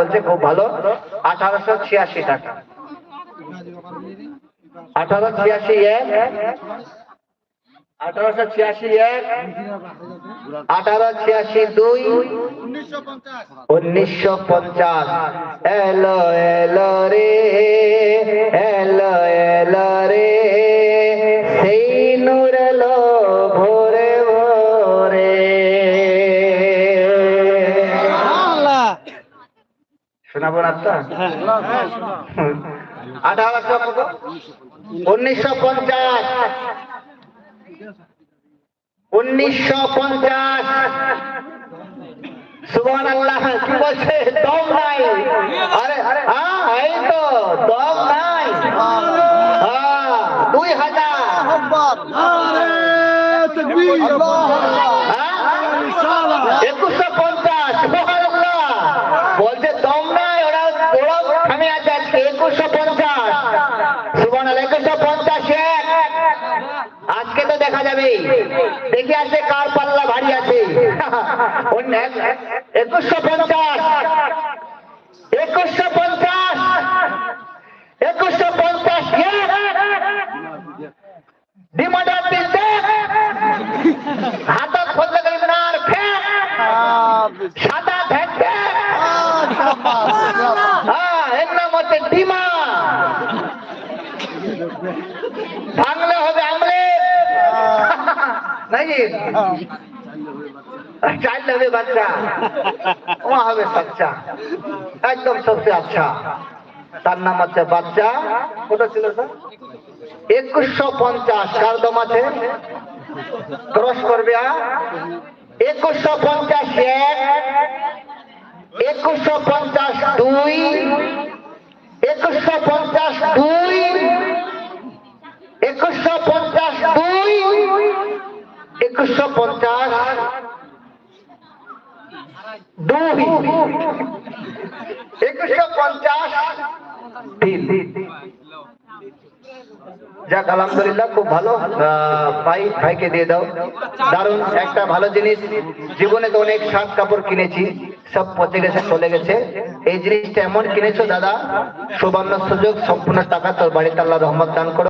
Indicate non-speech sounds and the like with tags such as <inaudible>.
বলছে খুব ভালো। আঠারোশো ছিয়াশি টাকা। আঠারো ছিয়াশি এক আঠারোশো ছিয়াশি এক আঠারো ছিয়াশি দুই উনিশশো পঞ্চাশ। এলো এলো রে। শোনাবো না তো? আঠারোশো কত? উনিশশো পঞ্চাশ। উনিশশো পঞ্চাশ। সুবহান আল্লাহ কি বলছে? দম নাই। আরে হ্যাঁ এই তো দম নাই। হ্যাঁ দুই হাজার। একুশশো পঞ্চাশ সুবহান আল্লাহ বলছে দম নাই ওরা ওরাও থামে আছে আজকে একুশশো পঞ্চাশ সুবহান আল্লাহ একুশশো পঞ্চাশ এক আজকে তো দেখা যাবে। দেখি আছে কার পাল্লা ভারী আছে। <laughs> একুশশো পঞ্চাশ। একুশশো পঞ্চাশ। একুশশো পঞ্চাশ ডিমা নাকি? চাইল হবে বাচ্চা। ওয়া হবে বাচ্চা। একদম সবচেয়ে আচ্ছা। তার নাম হচ্ছে বাচ্চা। কোথা ছিল স্যার? একুশশো পঞ্চাশ। কার দম আছে? ক্রস করবে একুশশো পঞ্চাশ এক, একুশশো পঞ্চাশ দুই, একুশশো পঞ্চাশ দুই, একুশশো পঞ্চাশ দুই। তিন যাক, আলহামদুলিল্লাহ, খুব ভালো। ভাই, ভাইকে দিয়ে দাও। দারুণ, একটা ভালো জিনিস। জীবনে তো অনেক শাক কাপড় কিনেছি, সব পচে গেছে চলে গেছে। এই জিনিসটা এমন কিনেছো, দাদা সুবর্ণ সুযোগ, সম্পূর্ণ টাকা তোর বাড়িতে আল্লাহ রহমত দান করো।